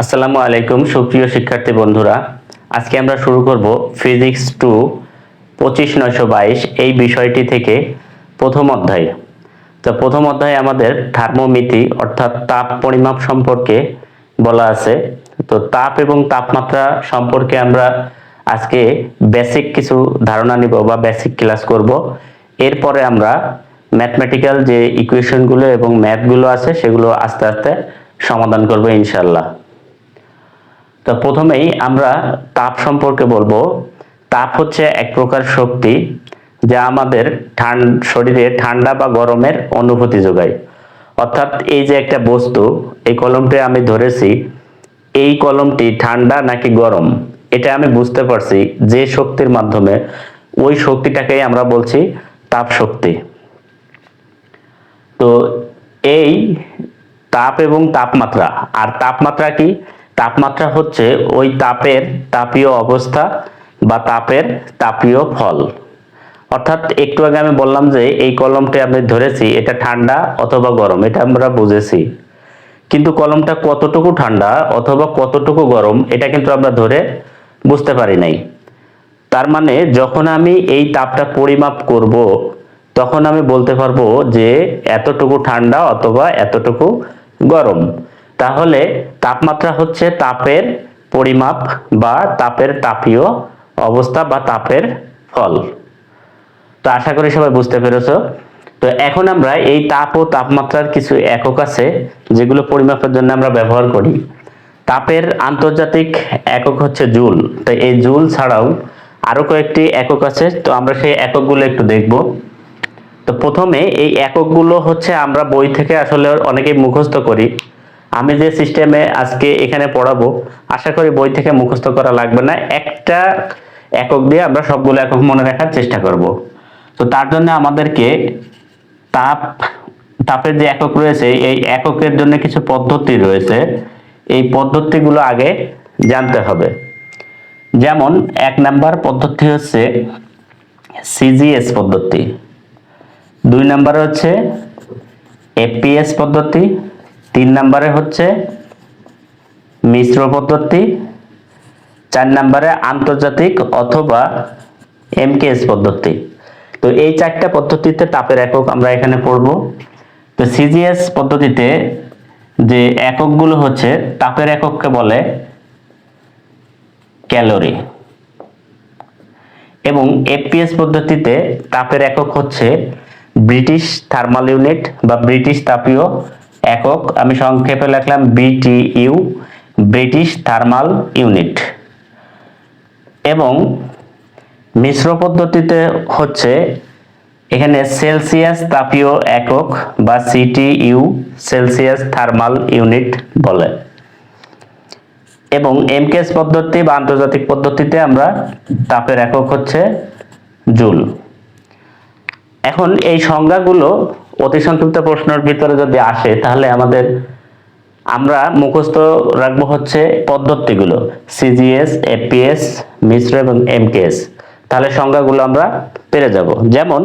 আসসালামু আলাইকুম, সুপ্রিয় শিক্ষার্থী বন্ধুরা। আজকে আমরা শুরু করব ফিজিক্স টু পঁচিশ নয়শো বাইশ এই বিষয়টি থেকে প্রথম অধ্যায়। তো প্রথম অধ্যায়ে আমাদের থার্মোমিতি অর্থাৎ তাপ পরিমাপ সম্পর্কে বলা আছে। তো তাপ এবং তাপমাত্রা সম্পর্কে আমরা আজকে বেসিক কিছু ধারণা নিব বা বেসিক ক্লাস করব। এরপরে আমরা ম্যাথমেটিক্যাল যে ইকুয়েশনগুলো এবং ম্যাথগুলো আছে সেগুলো আস্তে আস্তে সমাধান করব ইনশাল্লাহ তো প্রথমেই আমরা তাপ সম্পর্কে বলব। তাপ হচ্ছে এক প্রকার শক্তি যা আমাদের শরীরে ঠান্ডা বা গরমের অনুভূতি যোগায়। অর্থাৎ এই যে একটা বস্তু, এই কলমটি আমি ধরেছি, এই কলমটি ঠান্ডা নাকি গরম? এটা আমি বুঝতে পারছি যে শক্তির মাধ্যমে। ওই শক্তিটাকেই আমরা বলছি তাপ শক্তি। তো এই তাপ এবং তাপমাত্রা। আর তাপমাত্রা কি? তাপমাত্রা হচ্ছে ওই তাপের তাপীয় অবস্থা বা তাপের তাপীয় ফল। অর্থাৎ একটু আগে আমি বললাম যে এই কলমটি আমি ধরেছি, এটা ঠান্ডা অথবা গরম, এটা আমরা বুঝেছি। কিন্তু কলমটা কতটুকু ঠান্ডা অথবা কতটুকু গরম, এটা কিন্তু আমরা ধরে বুঝতে পারি নাই। তার মানে যখন আমি এই তাপটা পরিমাপ করব, তখন আমি বলতে পারব যে এতটুকু ঠান্ডা অথবা এতটুকু গরম। তাহলে তাপমাত্রা হচ্ছে তাপের পরিমাপ বা তাপের তাপীয় অবস্থা বা তাপের ফল। তো আশা করি সবাই বুঝতে পেরেছ। তো এখন আমরা এই তাপ ও তাপমাত্রার কিছু একক আছে, যেগুলো পরিমাপের জন্য আমরা ব্যবহার করি। তাপের আন্তর্জাতিক একক হচ্ছে জুল। তো এই জুল ছাড়াও আরও কয়েকটি একক আছে, তো আমরা সেই এককগুলো একটু দেখব। তো প্রথমে এই এককগুলো হচ্ছে আমরা বই থেকে আসলে অনেকেই মুখস্থ করি। আমি যে সিস্টেমে আজকে এখানে পড়াবো, আশা করি বই থেকে মুখস্থ করা লাগবে না। একটা একক দিয়ে আমরা সবগুলো একক মনে রাখার চেষ্টা করব। তো তার জন্য আমাদেরকে তাপ, তাপের যে একক রয়েছে, এই এককের জন্য কিছু পদ্ধতি রয়েছে। এই পদ্ধতিগুলো আগে জানতে হবে। যেমন, এক নাম্বার পদ্ধতি হচ্ছে সিজিএস পদ্ধতি। দুই নাম্বার হচ্ছে এপিএস পদ্ধতি। তিন নাম্বারে হচ্ছে মিশ্র পদ্ধতি, চার নাম্বারে আন্তর্জাতিক অথবা এমকেএস পদ্ধতি। তো এই চারটা পদ্ধতিতে তাপের একক আমরা এখানে পড়ব। তো সিজিএস পদ্ধতিতে যে এককগুলো হচ্ছে, তাপের একককে বলে ক্যালোরি। এবং এপিএস পদ্ধতিতে তাপের একক হচ্ছে ব্রিটিশ থার্মাল ইউনিট বা ব্রিটিশ তাপীয় একক, আমি সংক্ষেপে লিখলাম বিটিইউ ব্রিটিশ থার্মাল ইউনিট এবং মিশ্র পদ্ধতিতে হচ্ছে এখানে সেলসিয়াস তাপীয় একক বা সিটিইউ সেলসিয়াস থার্মাল ইউনিট বলে। এবং এমকেএস পদ্ধতি বা আন্তর্জাতিক পদ্ধতিতে আমরা তাপের একক হচ্ছে জুল। এখন এই সংজ্ঞাগুলো অতি সংক্ষিপ্ত প্রশ্নের ভিতরে যদি আসে, তাহলে আমাদের, আমরা মুখস্থ রাখব হচ্ছে পদ্ধতিগুলো সিজিএস এপিএস মিশ্র এবং এমকেএস তাহলে সংজ্ঞাগুলো আমরা পেরে যাব। যেমন,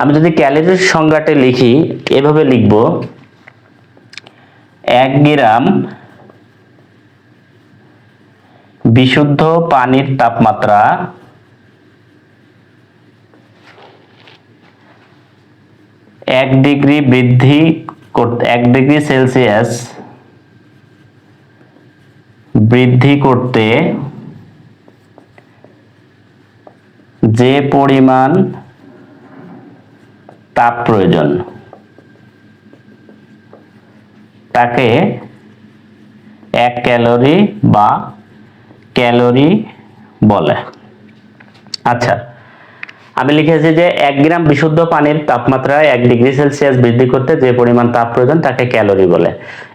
আমি যদি ক্যালোরির সংজ্ঞাটা লিখি, এভাবে লিখব, এক গ্রাম বিশুদ্ধ পানির তাপমাত্রা এক ডিগ্রি বৃদ্ধি করতে, এক ডিগ্রি সেলসিয়াস বৃদ্ধি করতে যে পরিমাণ তাপ প্রয়োজন, তাকে এক ক্যালোরি বা ক্যালোরি বলে। আচ্ছা আমি লিখেছি যে এক গ্রাম বিশুদ্ধ পানির তাপমাত্রা এক ডিগ্রি সেলসিয়াস বৃদ্ধি করতে যে পরিমাণ তাপ প্রয়োজন তাকে ক্যালোরি বলে।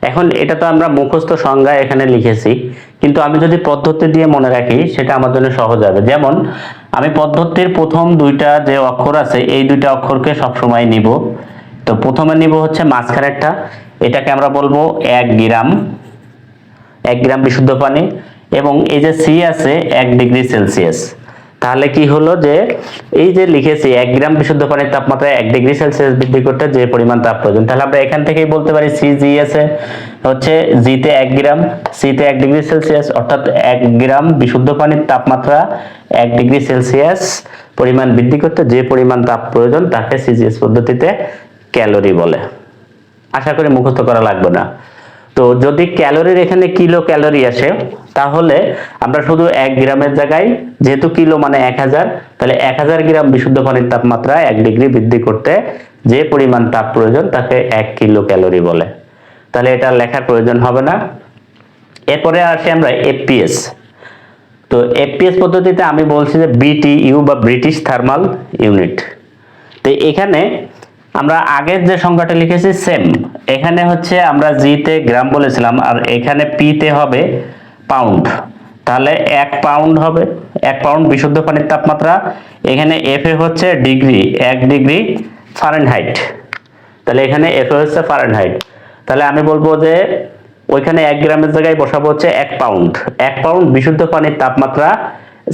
এখন এটা তো আমরা মুখস্থ সংজ্ঞা এখানে লিখেছি, কিন্তু আমি যদি পদ্ধতি দিয়ে মনে রাখি, সেটা আমার জন্য সহজ হবে। যেমন, আমি পদ্ধতির প্রথম দুইটা যে অক্ষর আছে, এই দুইটা অক্ষরকে সবসময় নিব। তো প্রথমে নিব হচ্ছে মাঝখানেরটা এটাকে আমরা বলব এক গ্রাম এক গ্রাম বিশুদ্ধ পানি, এবং এই যে সি আছে, এক ডিগ্রি সেলসিয়াস। তাহলে কি হলো যে, এই যে লিখেছি এক গ্রাম বিশুদ্ধ পানির তাপমাত্রা এক ডিগ্রি সেলসিয়াস বৃদ্ধি করতে যে পরিমাণ তাপ প্রয়োজন। তাহলে আমরা এখান থেকেই বলতে পারি সি জি এস এ হচ্ছে জিতে এক গ্রাম সিতে এক ডিগ্রি সেলসিয়াস, অর্থাৎ এক গ্রাম বিশুদ্ধ পানির তাপমাত্রা এক ডিগ্রি সেলসিয়াস পরিমাণ বৃদ্ধি করতে যে পরিমাণ তাপ প্রয়োজন তাকে সিজিএস পদ্ধতিতে ক্যালোরি বলে। আশা করি মুখস্থ করা লাগবে না। তো যদি ক্যালোরির এখানে কিলো ক্যালোরি আসে, তাহলে আমরা শুধু এক গ্রামের জায়গায়, যেহেতু কিলো মানে এক হাজার, তাহলে এক হাজার গ্রাম বিশুদ্ধ পানির তাপমাত্রা এক ডিগ্রি বৃদ্ধি করতে যে পরিমাণ তাপ প্রয়োজন তাকে এক কিলো ক্যালোরি বলে। তাহলে এটা লেখার প্রয়োজন হবে না। এরপরে আসি আমরা এফপিএস তো এফপিএস পদ্ধতিতে আমি বলছি যে বিটিইউ বা ব্রিটিশ থার্মাল ইউনিট তো এখানে আমরা আগের যে সংখ্যাটা লিখেছি সেম এখানে হচ্ছে আমরা জিতে গ্রাম বলেছিলাম, আর এখানে পিতে হবে পাউন্ড তাহলে এক পাউন্ড হবে, এক পাউন্ড বিশুদ্ধ পানির তাপমাত্রা, এখানে এফ এ হচ্ছে ডিগ্রি এক ডিগ্রি ফারেনহাইট তাহলে এখানে এফ হচ্ছে ফারেনহাইট তাহলে আমি বলব যে ওইখানে এক গ্রামের জায়গায় বসাবো হচ্ছে এক পাউন্ড এক পাউন্ড বিশুদ্ধ পানির তাপমাত্রা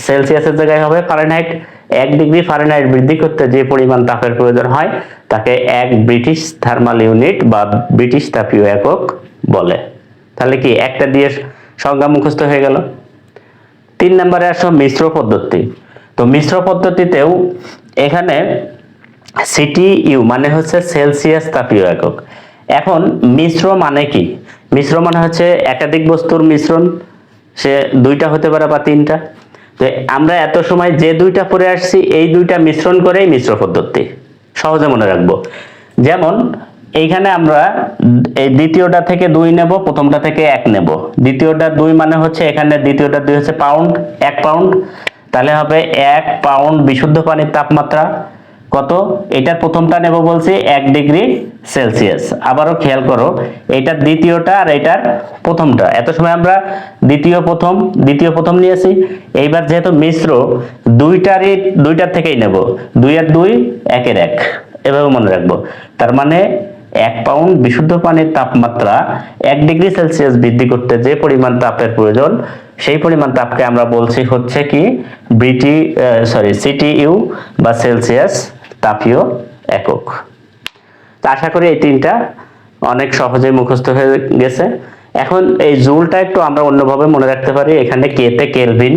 সেলসিয়াসের জায়গায় হবে ফারেনহাইট এক ডিগ্রি ফারেনহাইট বৃদ্ধি করতে যে পরিমাণ তাপের প্রয়োজন হয়, তাকে এক ব্রিটিশ থার্মাল ইউনিট বা ব্রিটিশ তাপীয় একক বলে। তাহলে কি একটা দিয়ে সংজ্ঞা মুখস্থ হয়ে গেল? তিন নম্বরে আসো মিশ্র পদ্ধতি। তো মিশ্র পদ্ধতিতেও এখানে সিটি ইউ মানে হচ্ছে সেলসিয়াস তাপীয় একক। এখন মিশ্র মানে কি? মিশ্র মানে হচ্ছে একাধিক বস্তুর মিশ্রণ, সে দুইটা হতে পারে বা তিনটা। তো আমরা এত সময় যে দুইটা পড়ে আসছি, এই দুইটা মিশ্রণ করেই মিশ্র পদ্ধতি। সহজে মনে রাখব। যেমন, এইখানে আমরা এই দ্বিতীয়টা থেকে দুই নেব, প্রথমটা থেকে এক নেব। দ্বিতীয়টা দুই মানে হচ্ছে এখানে দ্বিতীয়টা দুই হচ্ছে পাউন্ড এক পাউন্ড তাহলে হবে এক পাউন্ড বিশুদ্ধ পানির তাপমাত্রা কত? এটার প্রথমটা নেব বলছি এক ডিগ্রি সেলসিয়াস। আবারও খেয়াল করো, এটার দ্বিতীয়টা আর এটার প্রথমটা। এত সময় আমরা দ্বিতীয় প্রথম দ্বিতীয় প্রথম নিয়েছি। এইবার যেহেতু মিশ্র, দুইটারই, দুইটার থেকেই নেব। দুই আর দুই, একের এক। এভাবে মনে রাখব। তার মানে এক পাউন্ড বিশুদ্ধ পানির তাপমাত্রা এক ডিগ্রি সেলসিয়াস বৃদ্ধি করতে যে পরিমাণ তাপের প্রয়োজন, সেই পরিমাণ তাপকে আমরা বলছি হচ্ছে কি ব্রিটি সরি সিটিইউ বা সেলসিয়াস। তাপীয় একক। তো আশা করি এই তিনটা অনেক সহজেই মুখস্থ হয়ে গেছে। এখন এই জুলটা একটু আমরা অন্যভাবে মনে রাখতে পারি, এখানে কেতে কেলভিন।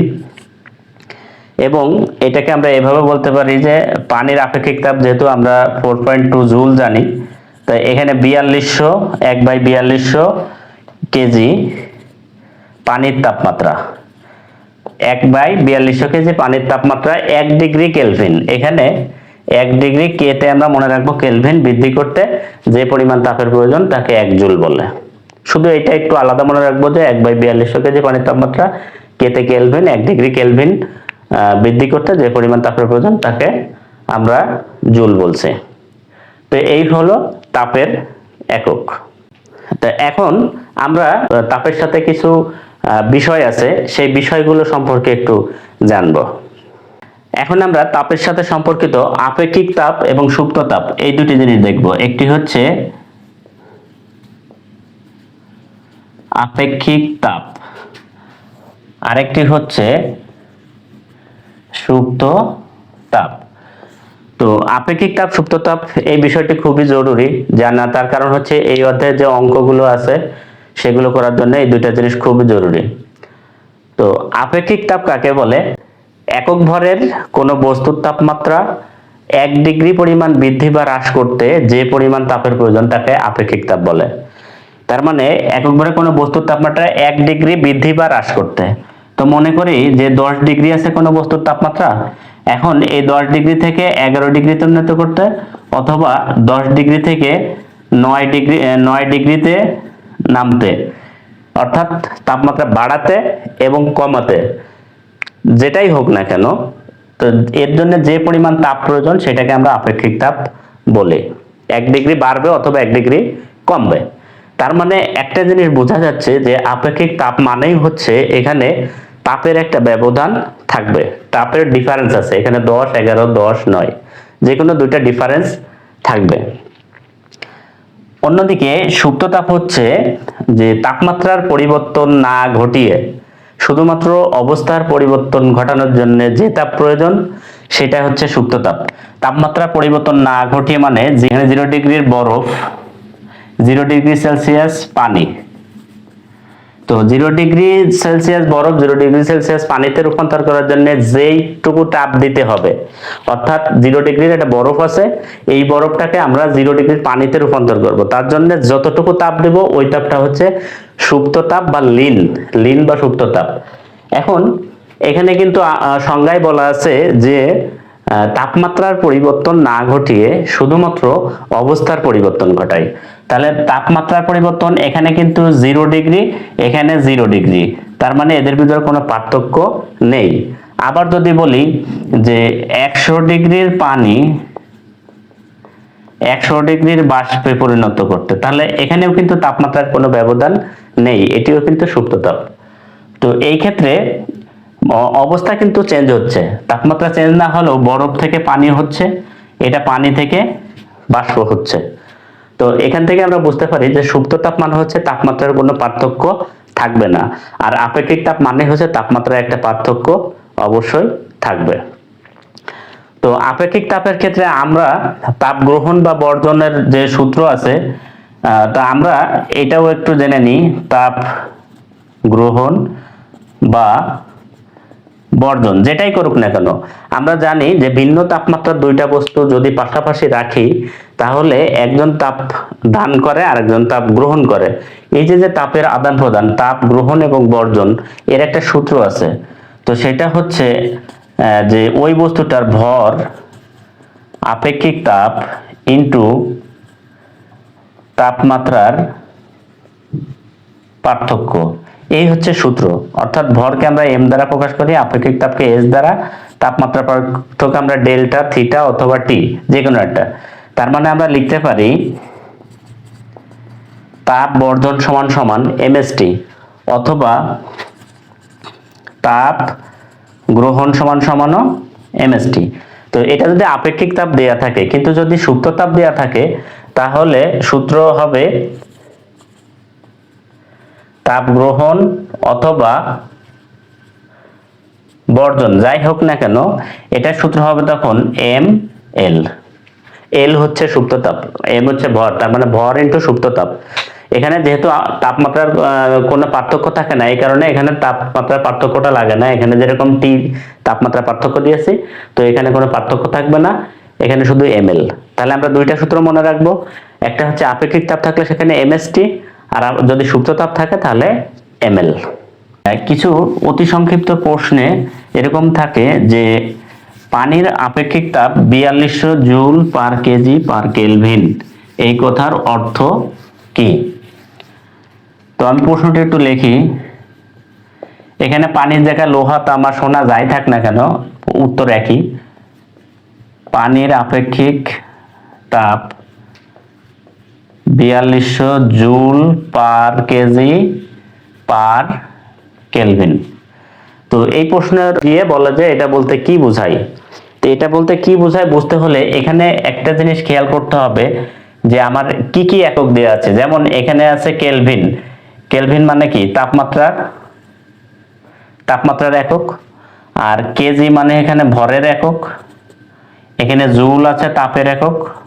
এবং এটাকে আমরা এভাবে বলতে পারি যে পানির আপেক্ষিক তাপ, যেহেতু আমরা ফোর পয়েন্ট টু জুল জানি, তো এখানে বিয়াল্লিশশো, এক বাই বিয়াল্লিশশো কেজি পানির তাপমাত্রা। এক বাই বিয়াল্লিশশো কেজি পানির তাপমাত্রা এক ডিগ্রি কেলভিন। এখানে এক ডিগ্রি কেতে আমরা মনে রাখব কেলভিন বৃদ্ধি করতে, যে পরিমাণ তাপের প্রয়োজন তাকে এক জুল বলে। শুধু এটা একটু আলাদা মনে রাখব যে এক বাই বিয়াল্লিশশো কেজি পানির তাপমাত্রা কেতে কেলভিন এক ডিগ্রি কেলভিন বৃদ্ধি করতে, যে পরিমাণ তাপের প্রয়োজন তাকে আমরা জুল বলছি। তো এই হলো তাপের একক। তা এখন আমরা তাপের সাথে কিছু বিষয় আছে, সেই বিষয়গুলো সম্পর্কে একটু জানব। এখন আমরা তাপের সাথে সম্পর্কিত আপেক্ষিক তাপ এবং সুপ্ত তাপ, এই দুটি জিনিস দেখব। একটি হচ্ছে আপেক্ষিক তাপ, আরেকটি হচ্ছে সুপ্ত তাপ। তো আপেক্ষিক তাপ, সুপ্ত তাপ এই বিষয়টি খুবই জরুরি জানা তার কারণ হচ্ছে এই অধ্যায়ে যে অঙ্কগুলো আছে, সেগুলো করার জন্য এই দুইটা জিনিস খুবই জরুরি। তো আপেক্ষিক তাপ কাকে বলে? একক ভরের কোনো বস্তুর তাপমাত্রা এক ডিগ্রি পরিমাণ বৃদ্ধি বা হ্রাস করতে যে পরিমাণ তাপের প্রয়োজন তাকে আপেক্ষিক তাপ বলে। তার মানে একক ভরে কোনো বস্তুর তাপমাত্রা এক ডিগ্রি বৃদ্ধি বা হ্রাস করতে। তো মনে করি যে দশ ডিগ্রি আছে কোনো বস্তুর তাপমাত্রা, এখন এই দশ ডিগ্রি থেকে এগারো ডিগ্রিতে উন্নত করতে অথবা দশ ডিগ্রি থেকে নয় ডিগ্রি নয় ডিগ্রিতে নামতে, অর্থাৎ তাপমাত্রা বাড়াতে এবং কমাতে। যেটাই হোক না কেন, তো এর জন্য যে পরিমাণ তাপ প্রয়োজন সেটাকে আমরা আপেক্ষিক তাপ বলি। এক ডিগ্রি বাড়বে অথবা এক ডিগ্রি কমবে। তার মানে একটা জিনিস বোঝা যাচ্ছে যে আপেক্ষিক তাপ মানেই হচ্ছে এখানে তাপের একটা ব্যবধান থাকবে। তাপের ডিফারেন্স আছে, এখানে দশ, এগারো, দশ, নয় যে কোনো দুইটা ডিফারেন্স থাকবে। অন্যদিকে সুপ্ত তাপ হচ্ছে যে তাপমাত্রার পরিবর্তন না ঘটিয়ে শুধুমাত্র অবস্থার পরিবর্তন ঘটানোর জন্য যে তাপ প্রয়োজন সেটা হচ্ছে সুপ্ত তাপ। তাপমাত্রা পরিবর্তন না ঘটিয়ে মানে যেখানে জিরো ডিগ্রির বরফ জিরো ডিগ্রি সেলসিয়াস পানি। তো জিরো ডিগ্রি সেলসিয়াস বরফ জিরো ডিগ্রি সেলসিয়াস পানিতে রূপান্তর করার জন্য যেইটুকু তাপ দিতে হবে, অর্থাৎ জিরো ডিগ্রির একটা বরফ আছে, এই বরফটাকে আমরা জিরো ডিগ্রির পানিতে রূপান্তর করব। তার জন্য যতটুকু তাপ দেব, ওই তাপটা হচ্ছে সুপ্ত তাপ বা লিন লিন বা সুপ্ত তাপ। এখন এখানে কিন্তু সংজ্ঞায় বলা আছে যে তাপমাত্রার পরিবর্তন না ঘটিয়ে শুধুমাত্র অবস্থার পরিবর্তন ঘটায়। তাহলে তাপমাত্রার পরিবর্তন এখানে কিন্তু জিরো ডিগ্রি এখানে জিরো ডিগ্রি তার মানে এদের ভিতরে কোনো পার্থক্য নেই। আবার যদি বলি যে একশো ডিগ্রির পানি একশো ডিগ্রির বাষ্পে পরিণত করতে, তাহলে এখানেও কিন্তু তাপমাত্রার কোনো ব্যবধান নেই, এটিও কিন্তু সুপ্ত তাপ তো এই ক্ষেত্রে অবস্থা কিন্তু চেঞ্জ হচ্ছে। তাপমাত্রা চেঞ্জ না হলেও বরফ থেকে পানি হচ্ছে, এটা পানি থেকে বাষ্প হচ্ছে। তো এখান থেকে আমরা বুঝতে পারি যে সুপ্ত তাপ মানে হচ্ছে তাপমাত্রার কোনো পার্থক্য থাকবে না। আর আপেক্ষিক তাপ মানে হচ্ছে তাপমাত্রার একটা পার্থক্য অবশ্যই থাকবে। তো আপেক্ষিক তাপের ক্ষেত্রে আমরা তাপ গ্রহণ বা বর্জনের যে সূত্র আছে তা আমরা এটাও একটু জেনে নিই, তাপ গ্রহণ বা বর্জন, যেটাই করুক না কেন, আমরা জানি যে ভিন্ন তাপমাত্রার দুইটা বস্তু যদি পাশাপাশি রাখি, তাহলে একজন তাপ দান করে, আরেকজন তাপ গ্রহণ করে। এই যে যে তাপের আদান প্রদান, তাপ গ্রহণ এবং বর্জন, এর একটা সূত্র আছে। তো সেটা হচ্ছে যে ওই বস্তুটার ভর, আপেক্ষিক তাপ ইনটু তাপমাত্রার পার্থক্য। এই হচ্ছে সূত্র। অর্থাৎ ভরকে আমরা এম দ্বারা প্রকাশ করি, আপেক্ষিক তাপকে এস দ্বারা তাপমাত্রা পার্থক্য আমরা ডেল্টা, থিটা অথবা টি যে কোনো একটা। তার মানে আমরা লিখতে পারি তাপ বর্ধন সমান সমান এমএসটি অথবা তাপ গ্রহণ সমান সমানও এমএসটি তো এটা যদি আপেক্ষিক তাপ দেয়া থাকে, কিন্তু যদি সুপ্ত তাপ দেয়া থাকে, তাহলে সূত্র হবে তাপ গ্রহণ অথবা বর্জন, যাই হোক না কেন এটার সূত্র হবে তখন এম এল। এল হচ্ছে সুপ্ত এম হচ্ছে ভর, তার মানে ভর ইন্টু সুপ্ত এখানে যেহেতু তাপমাত্রার কোনো পার্থক্য থাকে না, এই কারণে এখানে তাপমাত্রার পার্থক্যটা লাগে না। এখানে যেরকম টি তাপমাত্রা পার্থক্য দিয়েছি, তো এখানে কোনো পার্থক্য থাকবে না। এখানে শুধু এম তাহলে আমরা দুইটা সূত্র মনে রাখব। একটা হচ্ছে আপেক্ষিক তাপ থাকলে সেখানে এমএসটি আর যদি সুপ্ত তাপ থাকে তাহলে এম এমএল কিছু অতি সংক্ষিপ্ত প্রশ্নে এরকম থাকে যে, পানির আপেক্ষিক তাপ বিয়াল্লিশশো joule per KG per kelvin. এই কথার অর্থ কি? তো আমি প্রশ্নটি একটু লিখি। এখানে পানির জায়গায় লোহা, তামা, সোনা যাই থাক না কেন, উত্তর একই। পানির আপেক্ষিক তাপ বিয়াল্লিশশো joule per KG per kelvin. তো এই প্রশ্নের দিয়ে বলা যায় এটা বলতে কি বোঝায়? তো এটা বলতে কি বোঝায় বুঝতে হলে এখানে একটা জিনিস খেয়াল করতে হবে যে আমার কি কি একক দেওয়া আছে। যেমন এখানে আছে কেলভিন। কেলভিন মানে কি? তাপমাত্রার তাপমাত্রার একক। আর কেজি মানে এখানে ভরের একক। এখানে জুল আছে তাপের একক।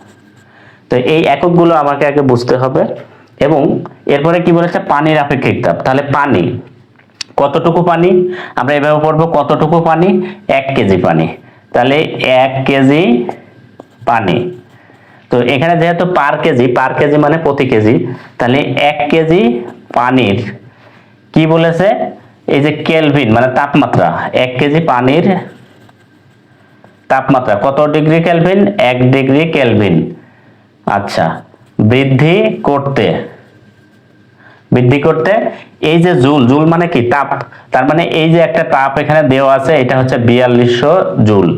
তো এই এককগুলো আমাকে আগে বুঝতে হবে এবং এরপরে কি বলেছে? পানির আপেক্ষিক তাপ। তাহলে পানি, কতটুকু পানি? আমরা এভাবে পড়ব, কতটুকু পানি? এক কেজি পানি। তাহলে এক কেজি পানি। তো এখানে যেহেতু পার কেজি পার কেজি মানে প্রতি কেজি, তাহলে এক কেজি পানির কি বলেছে? এই যে কেলভিন মানে তাপমাত্রা, এক কেজি পানির তাপমাত্রা। কত ডিগ্রি কেলভিন? এক ডিগ্রি কেলভিন। আচ্ছা বৃদ্ধি করতে। বৃদ্ধি করতে, এই যে জুল জুল মানে কি? তাপ। তার মানে এই যে একটা তাপ এখানে দেওয়া আছে, এটা হচ্ছে বিয়াল্লিশশো জুল।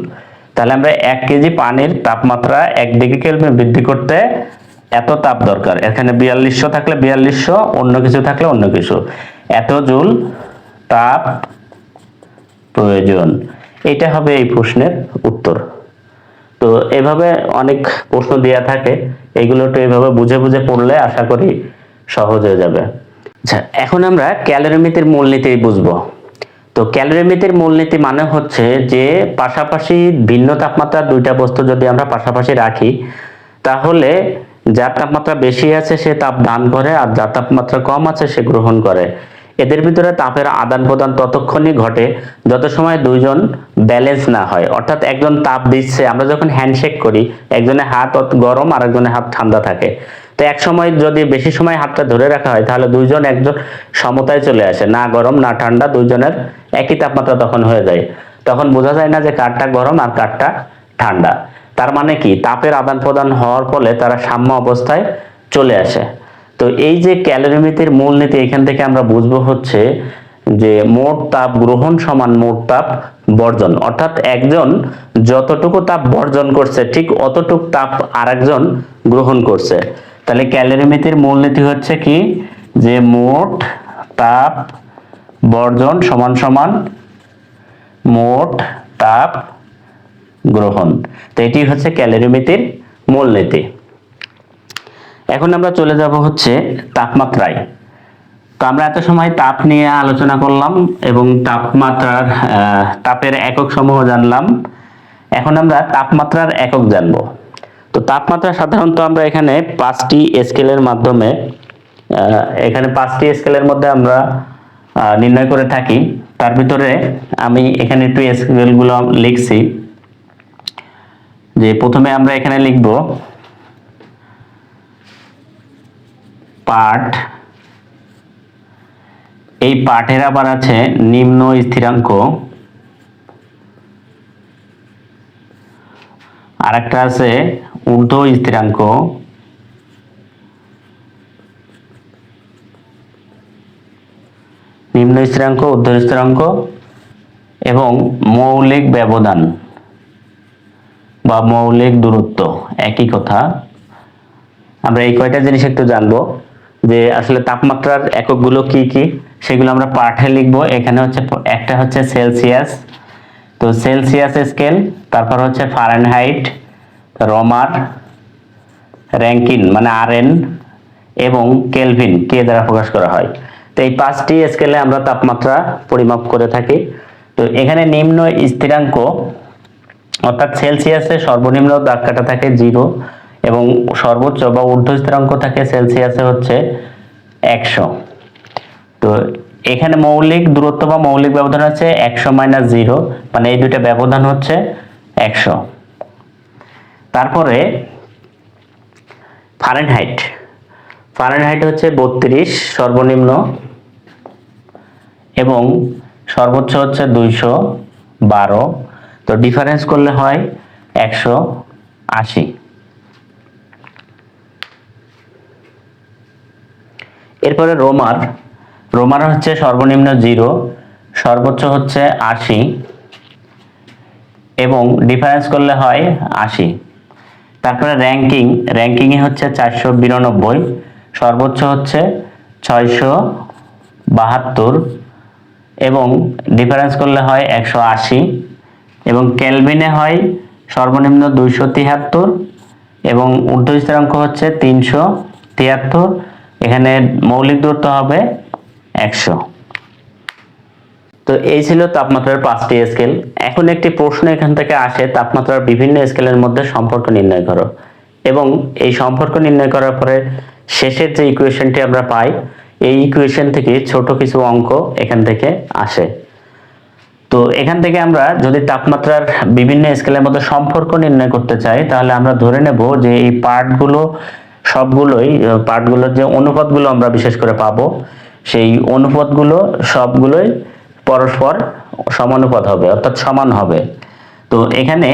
তাহলে আমরা এক কেজি পানির তাপমাত্রা এক ডিগ্রি কেলভিন বৃদ্ধি করতে এত তাপ দরকার। এখানে বিয়াল্লিশশো থাকলে বিয়াল্লিশশো, অন্য কিছু থাকলে অন্য কিছু। এত জুল, তাপ প্রয়োজন। এটা হবে এই প্রশ্নের উত্তর। তো এভাবে অনেক প্রশ্ন দেওয়া থাকে। এগুলো একটু এভাবে বুঝে বুঝে পড়লে আশা করি সহজ হয়ে যাবে। আচ্ছা এখন আমরা ক্যালোরিমিতির মূলনীতি বুঝব। তো ক্যালোরিমিতির মূলনীতি মানে হচ্ছে যে পাশাপাশি ভিন্ন তাপমাত্রার দুইটা বস্তু যদি আমরা পাশাপাশি রাখি, তাহলে যার তাপমাত্রা বেশি আছে সে তাপ দান করে আর যার তাপমাত্রা কম আছে সে গ্রহণ করে। এদের ভিতরে তাপের আদান প্রদান ততক্ষণই ঘটে যত সময় দুইজন ব্যালেন্স না হয়। অর্থাৎ একজন তাপ দিচ্ছে, আমরা যখন হ্যান্ডশেক করি, একজনের হাত গরম আর একজনের হাত ঠান্ডা থাকে। তো এক সময় যদি বেশি সময় হাতটা ধরে রাখা হয়, তাহলে দুইজন একজন সমতায় চলে আসে। না গরম, না ঠান্ডা, দুইজনের একই তাপমাত্রা তখন হয়ে যায়। তখন বোঝা যায় না যে কারটা গরম আর কারটা ঠান্ডা। তার মানে কি? তাপের আদান প্রদান হওয়ার ফলে তারা সাম্য অবস্থায় চলে আসে। তো এই যে ক্যালোরিমিতির মূলনীতি এখান থেকে আমরা বুঝব হচ্ছে যে মোট তাপ গ্রহণ সমান মোট তাপ বর্জন। অর্থাৎ একজন যতটুকু তাপ বর্জন করছে, ঠিক অতটুকু তাপ আরেকজন গ্রহণ করছে। তাহলে ক্যালোরিমিতির মূলনীতি হচ্ছে কি? যে মোট তাপ বর্জন সমান সমান মোট তাপ গ্রহণ। তো এটি হচ্ছে ক্যালোরিমিতির মূলনীতি। এখন আমরা চলে যাব হচ্ছে তাপমাত্রায়। তো আমরা এত সময় তাপ নিয়ে আলোচনা করলাম এবং তাপমাত্রার তাপের একক সমূহ জানলাম। এখন আমরা তাপমাত্রার একক জানব। তো তাপমাত্রা সাধারণত আমরা এখানে পাঁচটি স্কেলের মাধ্যমে এখানে পাঁচটি স্কেলের মধ্যে আমরা নির্ণয় করে থাকি। তার ভিতরে আমি এখানে একটু স্কেলগুলো লিখছি। যে প্রথমে আমরা এখানে লিখব পাঠ। এই পাঠের আবার আছে নিম্ন স্থিরাঙ্ক। আর একটা আছে ঊর্ধ্ব স্থিরাঙ্ক। নিম্ন স্থিরাঙ্ক, ঊর্ধ্ব স্থিরাঙ্ক এবং মৌলিক ব্যবধান বা মৌলিক দূরত্ব। একই কথা। আমরা এই কয়টা জিনিস একটু জানব। যে আসলে তাপমাত্রার এককগুলো কি কি, সেগুলো আমরা পাঠে লিখব। এখানে হচ্ছে একটা হচ্ছে সেলসিয়াস। তো সেলসিয়াস স্কেল, তারপর হচ্ছে ফারেনহাইট, রমার, র্যাঙ্কিন মানে আরএন এবং কেলভিন, কে দ্বারা প্রকাশ করা হয়। তো এই পাঁচটি স্কেলে আমরা তাপমাত্রা পরিমাপ করে থাকি। তো এখানে নিম্ন স্থিরাঙ্ক, অর্থাৎ সেলসিয়াসে সর্বনিম্ন দাগ থাকে জিরো। এবং সর্বোচ্চ বা ঊর্ধ্ব স্থিরাঙ্ক থাকে সেলসিয়াসে হচ্ছে একশো। তো এখানে মৌলিক দূরত্ব বা মৌলিক ব্যবধান হচ্ছে একশো মাইনাস জিরো মানে এই দুইটা ব্যবধান হচ্ছে একশো। তারপরে ফারেনহাইট। ফারেনহাইট হচ্ছে বত্রিশ সর্বনিম্ন এবং সর্বোচ্চ হচ্ছে দুইশো বারো। তো ডিফারেন্স করলে হয় একশো আশি। এরপরে রোমার। রোমার হচ্ছে সর্বনিম্ন জিরো, সর্বোচ্চ হচ্ছে আশি এবং ডিফারেন্স করলে হয় আশি। তারপরে র্যাঙ্কিং র্যাঙ্কিংয়ে হচ্ছে চারশো বিরানব্বই, সর্বোচ্চ হচ্ছে ছয়শো বাহাত্তর এবং ডিফারেন্স করলে হয় একশো আশি এবং কেলভিনে হয় সর্বনিম্ন দুইশো তিয়াত্তর এবং ঊর্ধ্ব স্থিরাঙ্ক হচ্ছে তিনশো তিয়াত্তর এখানে মৌলিক দূরত্ব হবে একশো। তো এই ছিল তাপমাত্রার পাঁচটি স্কেল। এখন একটি প্রশ্ন এখান থেকে আসে, তাপমাত্রার বিভিন্ন স্কেলের মধ্যে সম্পর্ক নির্ণয় করো। এবং এই সম্পর্ক নির্ণয় করার পরে শেষের যে ইকুয়েশনটি আমরা পাই, এই ইকুয়েশন থেকে ছোট কিছু অঙ্ক এখান থেকে আসে। তো এখান থেকে আমরা যদি তাপমাত্রার বিভিন্ন স্কেলের মধ্যে সম্পর্ক নির্ণয় করতে চাই, তাহলে আমরা ধরে নেব যে এই পার্টগুলো সবগুলোই পার্টগুলোর যে অনুপাতগুলো আমরা বিশেষ করে পাবো, সেই অনুপাতগুলো সবগুলোই পরস্পর সমানুপাত হবে, অর্থাৎ সমান হবে। তো এখানে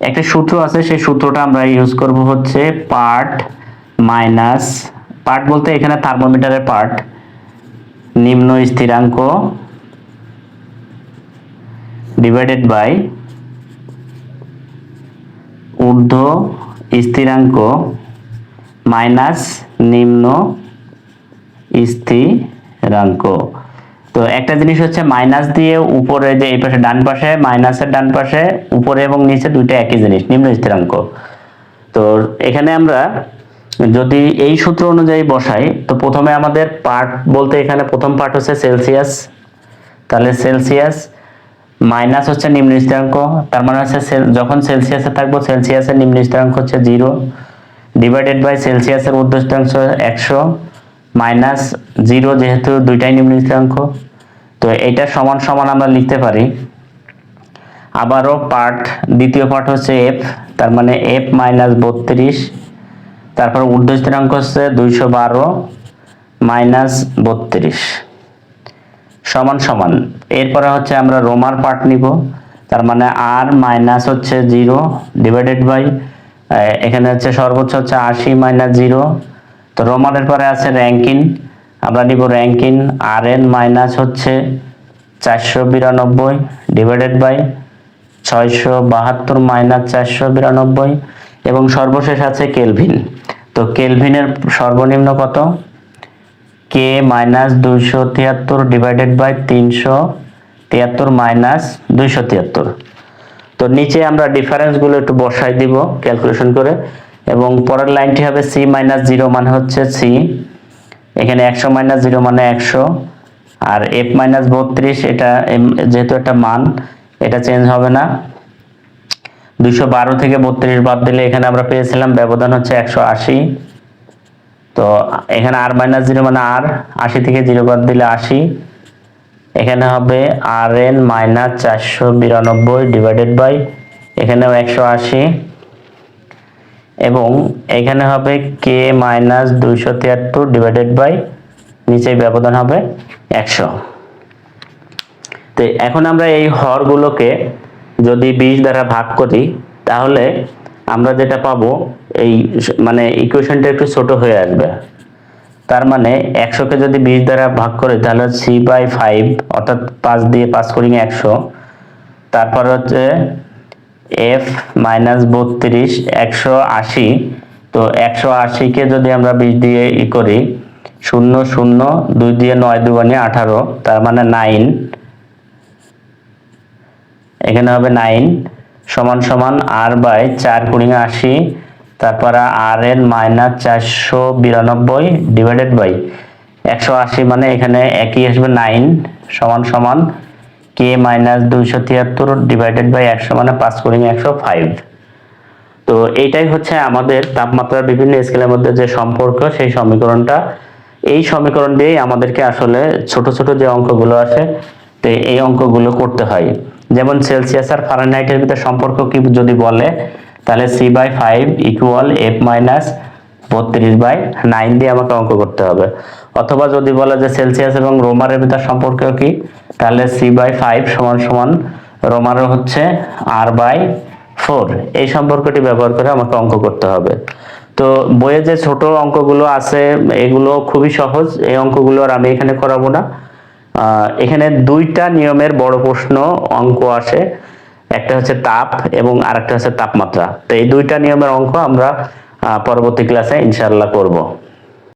একটা সূত্র আছে, সেই সূত্রটা আমরা ইউজ করব হচ্ছে পার্ট মাইনাস পার্ট বলতে এখানে থার্মোমিটারের পার্ট নিম্ন স্থিরাঙ্ক ডিভাইডেড বাই ঊর্ধ্ব স্থিরাঙ্ক মাইনাস নিম্ন স্থিরাঙ্ক। তো একটা জিনিস হচ্ছে মাইনাস দিয়ে উপরে যে এই পাশে ডান পাশে, মাইনাসের ডান পাশে, উপরে এবং নিচে দুইটা একই জিনিস, নিম্ন স্থিরাঙ্ক। তো এখানে আমরা যদি এই সূত্র অনুযায়ী বসাই, তো প্রথমে আমাদের পার্ট বলতে এখানে প্রথম পার্ট হচ্ছে সেলসিয়াস তাহলে সেলসিয়াস মাইনাস হচ্ছে নিম্ন স্থিরাঙ্ক, তার মানে হচ্ছে যখন সেলসিয়াসে থাকব সেলসিয়াসের নিম্ন স্থিরাঙ্ক হচ্ছে জিরো ডিভাইডেড বাই সেলসিয়াসের ঊর্ধ্ব স্থিরাঙ্ক একশো মাইনাস জিরো যেহেতু দুইটাই নিম্ন তো এটা সমান সমান আমরা লিখতে পারি। আবারও পার্ট দ্বিতীয় পার্ট হচ্ছে এফ তার মানে এফ মাইনাস বত্রিশ, তারপর ঊর্ধ্ব হচ্ছে দুইশো বারো মাইনাস বত্রিশ। সমান সমান। এরপরে হচ্ছে আমরা রোমার পার্ট নিব, তার মানে আর মাইনাস হচ্ছে জিরো ডিভাইডেড বাই এখানে হচ্ছে সর্বোচ্চ হচ্ছে আশি মাইনাস জিরো তো রোমানের পরে আছে র্যাঙ্কিন আমরা নিব র্যাঙ্কিন আর এন মাইনাস হচ্ছে চারশো বিরানব্বই ডিভাইডেড বাই ছয়শো বাহাত্তর মাইনাস চারশো বিরানব্বই এবং সর্বশেষ আছে কেলভিন তো কেলভিনের সর্বনিম্ন কত? কে মাইনাস দুইশো তিয়াত্তর ডিভাইডেড বাই তিনশো তিয়াত্তর মাইনাস দুইশো তিয়াত্তর। তো নিচে আমরা ডিফারেন্সগুলো একটু বসাই দিব ক্যালকুলেশন করে। এবং পরের লাইনটি হবে সি মাইনাস জিরো মানে হচ্ছে সি এখানে একশো মাইনাস জিরো মানে একশো। আর এফ মাইনাস বত্রিশ, এটা যেহেতু একটা মান, এটা চেঞ্জ হবে না। দুইশো বারো থেকে বত্রিশ বাদ দিলে এখানে আমরা পেয়েছিলাম, ব্যবধান হচ্ছে একশো আশি। তো এখানে আর মাইনাস জিরো মানে আর আশি থেকে জিরো বাদ দিলে আশি। এখানে হবে আর এন মাইনাস চারশো বিরানব্বই ডিভাইডেড বাই এখানেও একশো আশি। এবং এখানে হবে কে মাইনাস দুইশো তিয়াত্তর ডিভাইডেড বাই নিচে ব্যবধান হবে একশো। তো এখন আমরা এই হরগুলোকে যদি বিশ দ্বারা ভাগ করি, তাহলে আমরা যেটা পাবো এই মানে ইকুয়েশনটা একটু ছোট হয়ে আসবে। তার মানে একশোকে যদি বিশ দ্বারা ভাগ করি, তাহলে সি বাই ফাইভ অর্থাৎ পাঁচ দিয়ে পাঁচ করি একশো। তারপর হচ্ছে এফ মাইনাস বত্রিশ, একশো আশি। তো একশো আশিকে যদি আমরা বিশ দিয়ে ই করি, শূন্য শূন্য, দুই দিয়ে নয় দুবানি আঠারো, তার মানে নাইন এখানে হবে নাইন সমান সমান আর বাই চার কুড়ি আশি তারপর আর এন মাইনাস চারশো বিরানব্বই ডিভাইডেড বাই একশো আশি মানে এখানে একই আসবে নাইন সমান সমান কে মাইনাস দুইশো তিয়াত্তর ডিভাইডেড বাই একশো মানে পাঁচ কুড়ি একশো ফাইভ তো এইটাই হচ্ছে আমাদের তাপমাত্রার বিভিন্ন স্কেলের মধ্যে যে সম্পর্ক, সেই সমীকরণটা। এই সমীকরণ দিয়েই আমাদেরকে আসলে ছোট ছোট যে অঙ্কগুলো আছে, তো এই অঙ্কগুলো করতে হয়। যেমন সেলসিয়াস আর ফারেনহাইটের ভিতরে সম্পর্ক কি যদি বলে তাহলে C by five equal F minus বত্রিশ বাই নাইন দিয়ে আমাকে অঙ্ক করতে হবে। অথবা যদি বলে যে সেলসিয়াস এবং রোমারের ভিতর সম্পর্ক কি, তাহলে সি বাই ফাইভ সমান সমান রোমারের হচ্ছে আর বাই ফোর এই সম্পর্কটি ব্যবহার করে আমাকে অঙ্ক করতে হবে। তো বইয়ে যে ছোট অঙ্কগুলো আছে, এগুলো খুবই সহজ। এই অঙ্কগুলো আর আমি এখানে করাবো না। এখানে দুইটা নিয়মের বড় প্রশ্ন অঙ্ক আসে। একটা হচ্ছে তাপ এবং আরেকটা হচ্ছে তাপমাত্রা। তো এই দুইটা নিয়মের অঙ্ক আমরা পরবর্তী ক্লাসে ইনশাল্লাহ করব।